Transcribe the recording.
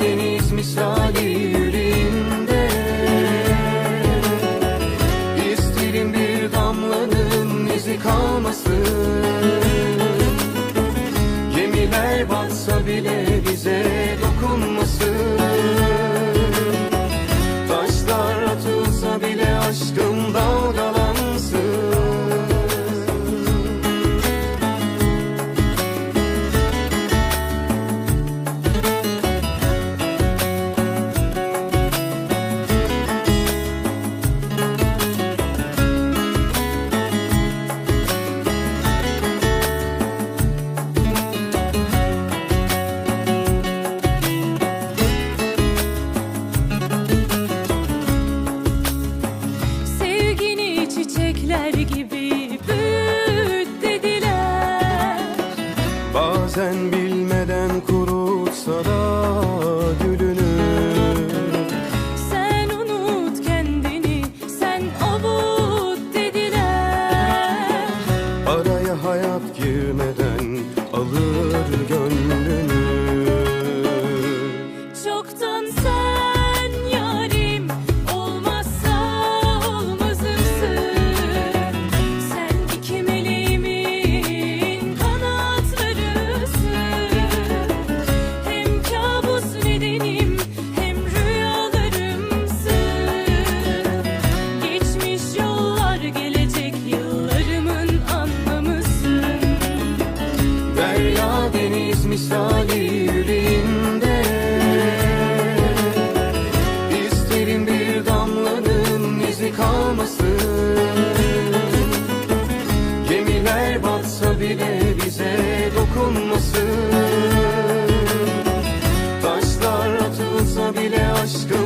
Deniz misali yüreğimde. İsterim bir damlanın izi kalmasın çiçekler gibi büyüt dediler. Bazen bilmeden kurutsa da gülünü Sen unut kendini sen avut dediler. Araya hayat girmeden alır gönlünü. Çoktan sen deniz misali yüreğimde İsterim bir damlanın izi kalmasın. Gemiler batsa bile bize dokunmasın. Taşlar atılsa bile aşkım